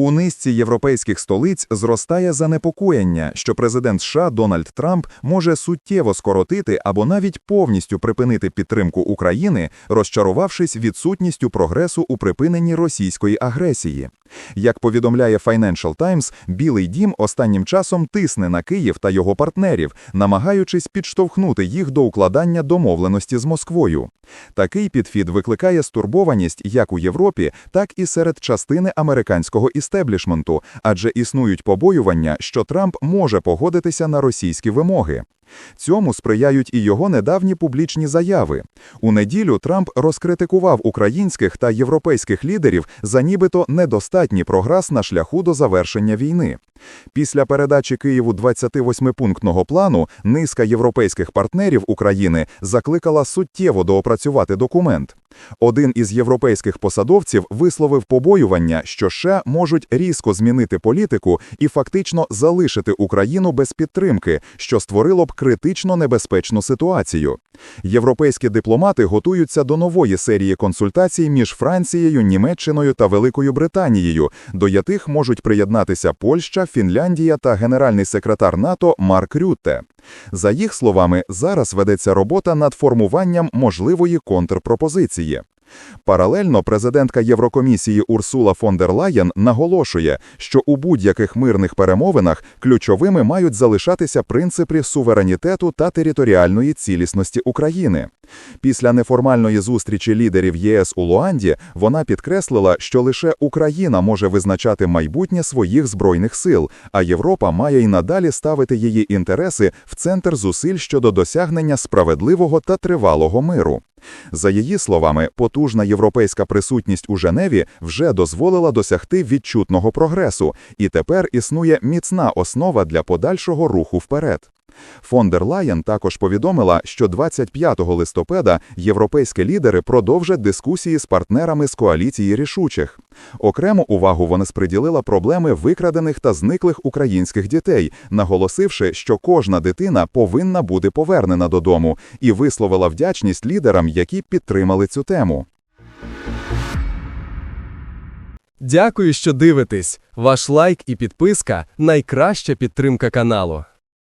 У низці європейських столиць зростає занепокоєння, що президент США Дональд Трамп може суттєво скоротити або навіть повністю припинити підтримку України, розчарувавшись відсутністю прогресу у припиненні російської агресії. Як повідомляє Financial Times, Білий дім останнім часом тисне на Київ та його партнерів, намагаючись підштовхнути їх до укладання домовленості з Москвою. Такий підхід викликає стурбованість як у Європі, так і серед частини американського істеблішменту, адже існують побоювання, що Трамп може погодитися на російські вимоги. Цьому сприяють і його недавні публічні заяви. У неділю Трамп розкритикував українських та європейських лідерів за нібито недостатній прогрес на шляху до завершення війни. Після передачі Києву 28-пунктного плану низка європейських партнерів України закликала суттєво доопрацювати документ. Один із європейських посадовців висловив побоювання, що США можуть різко змінити політику і фактично залишити Україну без підтримки, що створило б критично небезпечну ситуацію. Європейські дипломати готуються до нової серії консультацій між Францією, Німеччиною та Великою Британією, до яких можуть приєднатися Польща, Фінляндія та генеральний секретар НАТО Марк Рютте. За їх словами, зараз ведеться робота над формуванням можливої контрпропозиції. Паралельно президентка Єврокомісії Урсула фон дер Лаєн наголошує, що у будь-яких мирних перемовинах ключовими мають залишатися принципи суверенітету та територіальної цілісності України. Після неформальної зустрічі лідерів ЄС у Луанді вона підкреслила, що лише Україна може визначати майбутнє своїх збройних сил, а Європа має й надалі ставити її інтереси в центр зусиль щодо досягнення справедливого та тривалого миру. За її словами, потужна європейська присутність у Женеві вже дозволила досягти відчутного прогресу, і тепер існує міцна основа для подальшого руху вперед. Фон дер Лаєн також повідомила, що 25 листопада європейські лідери продовжать дискусії з партнерами з коаліції рішучих. Окрему увагу вона сприділила проблеми викрадених та зниклих українських дітей, наголосивши, що кожна дитина повинна бути повернена додому, і висловила вдячність лідерам, які підтримали цю тему. Дякую, що дивитесь. Ваш лайк і підписка найкраща підтримка каналу.